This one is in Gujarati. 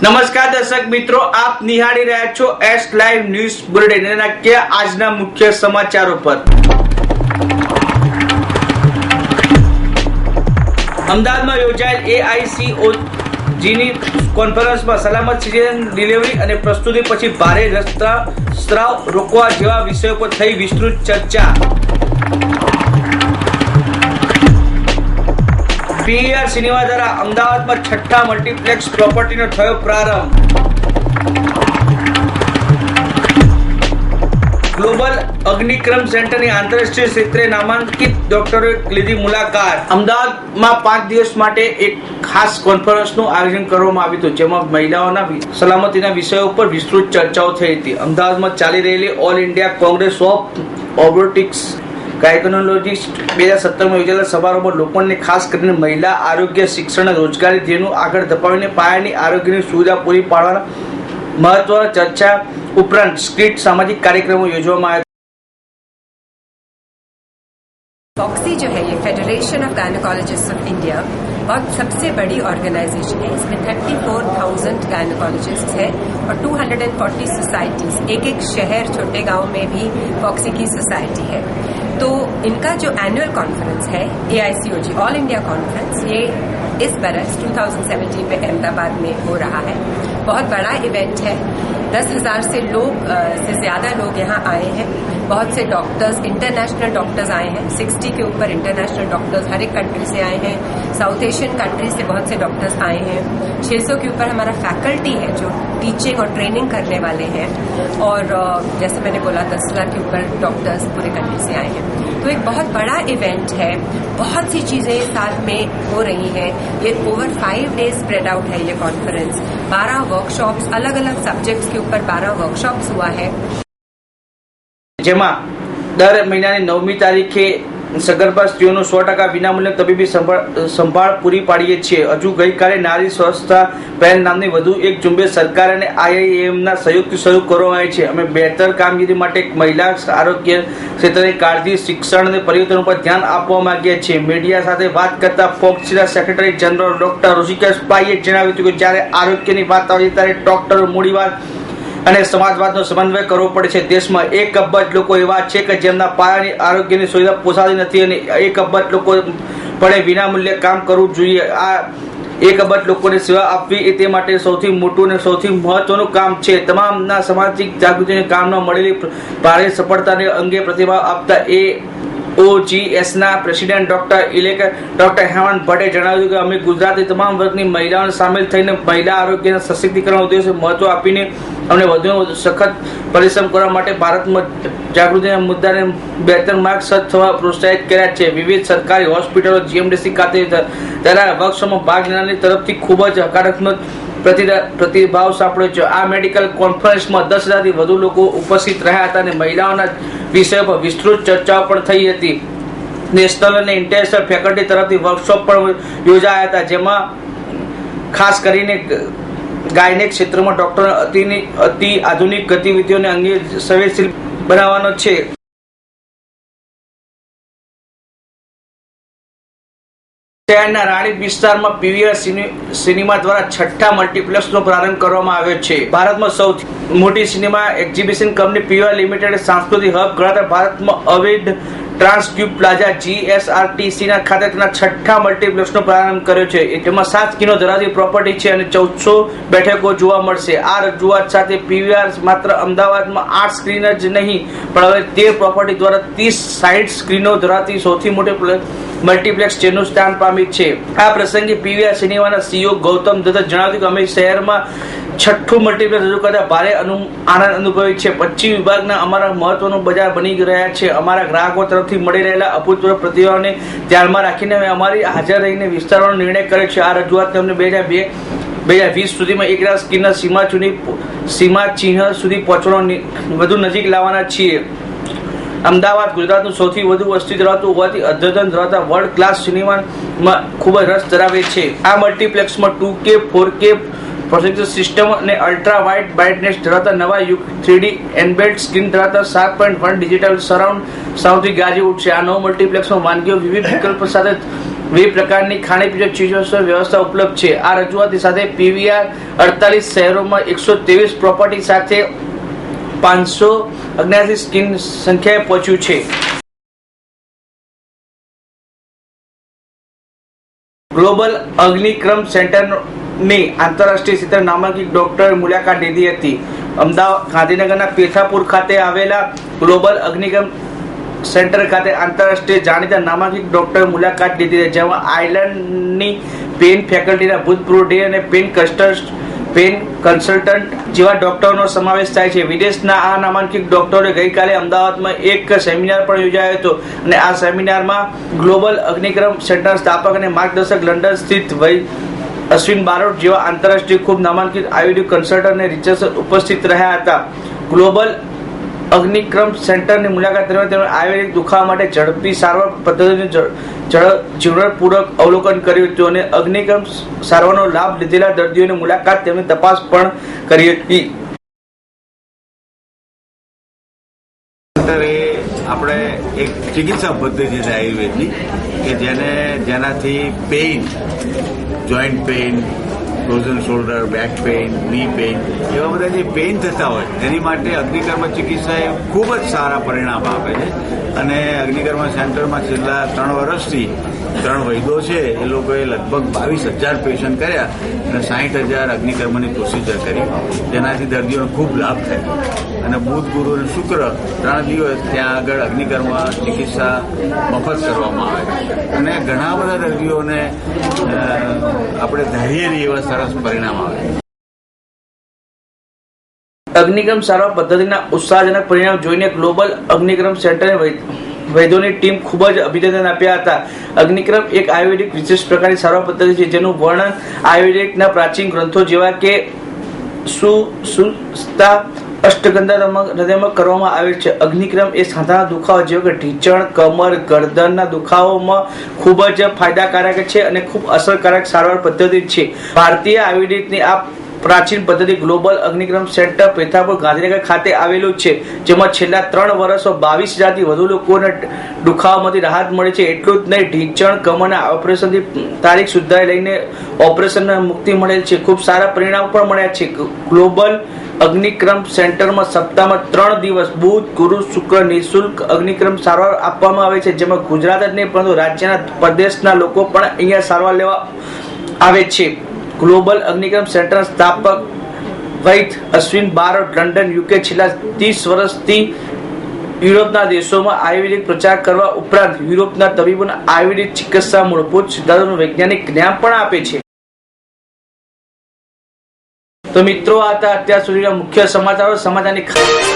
નમસ્કાર દર્શક મિત્રો, આપ નિહાળી રહ્યા છો એસ લાઈવ ન્યૂઝ બુલેટિન આજના મુખ્ય સમાચારો પર. અમદાવાદમાં યોજાયેલ એઆઈસીઓ જીની કોન્ફરન્સમાં સલામત સિટીઝન ડિલિવરી અને પ્રસ્તુતિ પછી ભારે રસ્તા સ્ત્રાવ રોકવા જેવા વિષયો પર થઈ વિસ્તૃત ચર્ચા. પીઆર સિનેમા દ્વારા અમદાવાદમાં છઠ્ઠા મલ્ટીપ્લેક્સ પ્રોપર્ટીનો થયો પ્રારંભ. ગ્લોબલ અગ્નિક્રમ સેન્ટરની આંતરરાષ્ટ્રીય ક્ષેત્રે નામાંકિત ડોક્ટરોએ લીધી મુલાકાત. અમદાવાદમાં પાંચ દિવસ માટે એક ખાસ કોન્ફરન્સનું આયોજન કરવામાં આવ્યું હતું, જેમાં મહિલાઓના સલામતીના વિષયો ઉપર વિસ્તૃત ચર્ચાઓ થઈ હતી. અમદાવાદમાં ચાલી રહેલી all India congress of obstetrics gynaecologist બે હજાર સત્તરમાં યોજાયેલા સમારોહમાં લોકોને ખાસ કરીને મહિલા આરોગ્ય શિક્ષણ રોજગારી ધ્યેયનું આગળ ધપાવીને પાયાની આરોગ્યની સુવિધા પૂરી પાડવાના મહત્વના ચર્ચા ઉપરાંત સ્ક્રિપ્ટ સામાજિક કાર્યક્રમો યોજવામાં આવ્યા फॉक्सी जो है ये federation of gynaecologist of India बहुत सबसे बड़ी ऑर्गेनाइजेशन है इसमें 34,000 गायनोकोलॉजिस्ट है और 240 सोसाइटीज एक एक शहर छोटे गांव में भी फॉक्सी की सोसाइटी है तो इनका जो एनुअल कॉन्फ्रेंस है ए ऑल इंडिया कॉन्फ्रेंस ये इस बरस 2017 में अहमदाबाद में हो रहा है। बहुत बड़ा इवेंट है। दस हज़ार से लोग से ज़्यादा लोग यहाँ आए हैं। बहुत से डॉक्टर्स इंटरनेशनल डॉक्टर्स आए हैं। 60 के ऊपर इंटरनेशनल डॉक्टर्स हर एक कंट्री से आए हैं। साउथ एशियन कंट्री से बहुत से डॉक्टर्स आए हैं। 600 के ऊपर हमारा फैकल्टी है जो टीचिंग और ट्रेनिंग करने वाले हैं। और जैसे मैंने बोला, दस लाख के ऊपर डॉक्टर्स पूरे कंट्री से आए हैं। तो एक बहुत बड़ा इवेंट है बहुत सी चीजें साथ में हो रही हैं ये over five days spread out है ये कॉन्फ्रेंस बारह वर्कशॉप्स अलग अलग सब्जेक्ट्स के ऊपर बारह वर्कशॉप्स हुआ है જેમાં દર મહિનાની નવમી તારીખે સગર્ભા સ્ત્રીઓનું સો ટકા વિનામૂલ્ય તબીબી સંભાળ પૂરી પાડીએ છીએ. હજુ ગઈકાલે નારી સ્વચ્છતા પહેલ નામની વધુ એક ઝુંબેશ સરકાર અને આઈઆઈએમના સંયુક્ત સહયોગ કરવામાં આવી છે. અમે બહેતર કામગીરી માટે મહિલા આરોગ્ય ક્ષેત્રની કાળજી, શિક્ષણ અને પરિવર્તન ઉપર ધ્યાન આપવા માંગીએ છીએ. મીડિયા સાથે વાત કરતા ફોક્સના સેક્રેટરી જનરલ ડોક્ટર ઋષિકેશ પાઈએ જણાવ્યું હતું કે જ્યારે આરોગ્યની વાત આવે ત્યારે ડોક્ટરો મૂડીવાદ અને સમાજવાદનો સમન્વય કરવો પડે છે. દેશમાં એક અબજ લોકો એવા છે કે જેમના પાયાની આરોગ્યની સુવિધા પોસાતી નથી અને એક અબજ લોકો પડે વિનામૂલ્યે કામ કરવું જોઈએ. આ એક અબજ લોકોને સેવા આપવી એ તે માટે સૌથી મોટું અને સૌથી મહત્વનું કામ છે. તમામના સામાજિક જાગૃતિને કામમાં મળેલી ભારે સફળતાને અંગે પ્રતિભાવ આપતા એ ઓજીએસના president doctor elect doctor Hemant ભટ્ટે જણાવ્યું કે અમે ગુજરાતની તમામ વર્ગની મહિલાઓને સામેલ થઈને મહિલા આરોગ્યના સશક્તિકરણ ઉદ્દેશ્ય મહત્વ આપીને અમને વધુ વધુ સખત પરિશ્રમ કરવા માટે ભારતમાં જાગૃતિના મુદ્દાને બહેતર માર્ગ સજ્જ થવા પ્રોત્સાહિત કર્યા છે. વિવિધ સરકારી હોસ્પિટલો, જીએમડીસી ખાતે તેના વર્કશોપમાં ભાગ લેનારની તરફથી ખૂબ જ હકારાત્મક પ્રતિભાવ સાંપડ્યો છે. આ મેડિકલ કોન્ફરન્સમાં દસ હજારથી વધુ લોકો ઉપસ્થિત રહ્યા હતા અને મહિલાઓના વિષયો પર વિસ્તૃત ચર્ચાઓ પણ થઈ હતી. નેશનલ અને ઇન્ટરનેશનલ ફેકલ્ટી તરફથી વર્કશોપ પણ યોજાયા હતા, જેમાં ખાસ કરીને ગાયનેક ક્ષેત્રમાં ડોક્ટર અતિ આધુનિક ગતિવિધિઓને અંગે સંવેદનશીલ બનાવવાનો છે. શહેરના રાણીપ વિસ્તારમાં પીવીઆર સિનેમા દ્વારા છઠ્ઠા મલ્ટીપ્લેક્સનો પ્રારંભ કરવામાં આવ્યો છે. ભારતમાં સૌથી મોટી cinema exhibition company PVR limited સાંસ્કૃતિક હબ ગણાતા ભારતમાં અવિડ ટ્રાન્સક્યુબ પ્લાઝા જીએસઆરટીસી ના ખાતે તેના છઠ્ઠા મલ્ટીપ્લેક્સનો પ્રારંભ કર્યો છે. જેમાં સાત કિલો ધરાવતી પ્રોપર્ટી છે અને ચૌદસો બેઠકો જોવા મળશે. આ રજૂઆત સાથે પીવીઆર માત્ર અમદાવાદમાં આઠ સ્ક્રીન જ નહીં, પણ હવે તે પ્રોપર્ટી દ્વારા ત્રીસ સાઈઠ સ્ક્રીનો ધરાવતી સૌથી મોટી મલ્ટીપ્લેક્સ જેનું સ્થાન પામી છે. આ પ્રસંગે પીવીઆર સિનેમાના સીઈઓ ગૌતમ દત્ત જણાવ્યું કે અમે શહેરમાં છઠ્ઠું મલ્ટીપ્લેક્સ રજૂ કરતા ભારે આનંદ અનુભવી છે. પશ્ચિમ વિભાગના અમારા મહત્વનું બજાર બની રહ્યા છે. અમારા ગ્રાહકો તરફથી મળી રહેલા અભૂતપૂર્વ પ્રતિભાવને ધ્યાનમાં રાખીને અમે અમારી હાજર રહીને વિસ્તારોનો નિર્ણય કર્યો છે. આ રજૂઆતને અમને બે હજાર બે બે હજાર વીસ સુધીમાં એક રાત સ્કીનના સીમા સુધી સીમા ચિહ્ન સુધી પહોંચવાનો વધુ નજીક લાવવાના છીએ. અમદાવાદ ગુજરાતનું સૌથી વધુ વસ્તી ધરાવતું હોવાથી અદ્યતન ધરાવતા વર્લ્ડ ક્લાસ સિનેમામાં ખૂબ જ રસ ધરાવે છે. આ મલ્ટીપ્લેક્સમાં two K four K projector system અને અલ્ટ્રા વાઇડ બ્રાઇટનેસ ધરાવતા નવા યુગ થ્રીડી એનબેલ્ટ સ્ક્રીન ધરાવતા સાત પોઈન્ટ વન ડિજિટલ સરાઉન્ડ સાઉન્ડથી ગાજી ઉઠશે. આ નવ મલ્ટીપ્લેક્સમાં વાનગીઓ વિવિધ વિકલ્પો સાથે વિવિધ પ્રકારની ખાણીપીણી ચીજવસ્તુની વ્યવસ્થા ઉપલબ્ધ છે. આ રજૂઆતની સાથે પીવીઆર અડતાલીસ શહેરોમાં એકસો ત્રેવીસ પ્રોપર્ટી સાથે પાંચસો અગ્યાસી સ્કીન સંખ્યાએ પહોંચ્યું છે. ગ્લોબલ અગ્નિક્રમ સેન્ટરની આંતરરાષ્ટ્રીય ક્ષેત્ર નામાંકિત ડોક્ટર મુલાકાત લીધી હતી. અમદાવાદ ગાંધીનગરના પેથાપુર ખાતે આવેલા ગ્લોબલ અગ્નિક્રમ સેન્ટર ખાતે આંતરરાષ્ટ્રીય જાણીતા નામાંકિત ડોક્ટર મુલાકાત લીધી હતી, જેમાં આયર્લેન્ડની પેન ફેકલ્ટીના ભૂતપૂર્વ ડે અને પેન કસ્ટર્સ પેન કન્સલ્ટન્ટ જેવા ડોક્ટરોનો સમાવેશ થાય છે. વિદેશના આ નામાંકિત ડોક્ટરોએ ગઈકાલે અમદાવાદમાં એક સેમિનાર પણ યોજાયો હતો અને આ સેમિનારમાં ગ્લોબલ અગ્નિક્રમ સેન્ટર સ્થાપક અને માર્ગદર્શક લંડન સ્થિત અશ્વિન બારોટ જેવા આંતરરાષ્ટ્રીય ખૂબ નામાંકિત આયુર્વેદિક કન્સલ્ટન્ટ અને રિસર્ચર ઉપસ્થિત રહ્યા હતા. ગ્લોબલ અગ્નિક્રમ સેન્ટરની મુલાકાત દરમિયાન તેમણે આયુર્વેદિક દુખાવા માટે ઝડપી સારવાર પદ્ધતિનું જીવનપૂર્વક અવલોકન કર્યું હતું અને અગ્નિક્રમ સારવારનો લાભ લીધેલા દર્દીઓની મુલાકાત તેમની તપાસ પણ કરી હતી. આપણે એક ચિકિત્સા પદ્ધતિ છે આયુર્વેદની કે જેને, જેનાથી pain joint pain frozen shoulder back પેઇનની pain એવા બધા જે પેઇન થતા હોય તેની માટે અગ્નિકર્મ ચિકિત્સા એ ખૂબ જ સારા પરિણામ આપે છે. અને અગ્નિકર્મ સેન્ટરમાં છેલ્લા ત્રણ વર્ષથી ત્રણ વૈદો છે, એ લોકોએ લગભગ બાવીસ હજાર પેશન્ટ કર્યા અને સાહીઠ હજાર અગ્નિકર્મની પ્રોસિજર કરી. જેનાથી દર્દીઓને ખૂબ લાભ થયો. અને બુધ, ગુરુ અને શુક્ર ત્રણ દિવસ ત્યાં આગળ અગ્નિકર્મ ચિકિત્સા મફત કરવામાં આવે. અને ઘણા બધા દર્દીઓને આપણે ધૈર્યની એવા સરસ પરિણામ આવે. અગ્નિક્રમ સારવાર પદ્ધતિના ઉત્સાહજનક પરિણામ જોઈને ગ્લોબલ અગ્નિક્રમ સેન્ટરે વૈદ્યોની ટીમ ખૂબ જ અભિનંદન આપ્યા હતા. અગ્નિક્રમ એક આયુર્વેદિક વિશેષ પ્રકારની સારવાર પદ્ધતિ છે જેનું વર્ણન આયુર્વેદિકના પ્રાચીન ગ્રંથો જેવા કે સુસ્તા અષ્ટગંધા હૃદયમાં કરવામાં આવે છે. અગ્નિક્રમ એ સાધારણ દુખાવો જેવો કે ઢીંચણ, કમર, ગરદનના દુખાવોમાં ખૂબ જ ફાયદાકારક છે અને ખૂબ અસરકારક સારવાર પદ્ધતિ છે. ભારતીય આયુર્વેદની આ પ્રાચીન પદ્ધતિ ગ્લોબલ અગ્નિક્રમ સેન્ટર પેથાપુર ગાંધીનગર ખાતે આવેલું છે, જેમાં છેલ્લા ત્રણ વર્ષો બાવીસ હજારથી વધુ લોકોને દુખાવામાંથી રાહત મળી છે. એટલું જ નહીં, ઢીંચણ, કમરના ઓપરેશનથી તારીખ સુધારી લઈને ઓપરેશનને મુક્તિ મળેલ છે. ખૂબ સારા પરિણામ પણ મળ્યા છે. ગ્લોબલ અગ્નિક્રમ સેન્ટરમાં સપ્તાહમાં ત્રણ દિવસ બુધ, ગુરુ, શુક્ર, નિઃશુલ્ક અગ્નિક્રમ સારવાર આપવામાં આવે છે. જેમાં ગુજરાત જ નહીં, પરંતુ રાજ્યના પ્રદેશના લોકો પણ અહીંયા સારવાર લેવા આવે છે. ગ્લોબલ અગ્નિક્રમ સેન્ટર સ્થાપક વૈદ અશ્વિન બારોટ લંડન યુકે છેલ્લા ત્રીસ વર્ષથી યુરોપના દેશોમાં આયુર્વેદિક પ્રચાર કરવા ઉપરાંત યુરોપના તબીબોને આયુર્વેદિક ચિકિત્સા મૂળભૂત સિદ્ધાંતોનું વૈજ્ઞાનિક જ્ઞાન પણ આપે છે. તો મિત્રો આ હતા અત્યાર સુધીના મુખ્ય સમાચારો. સમાચારની ખાસ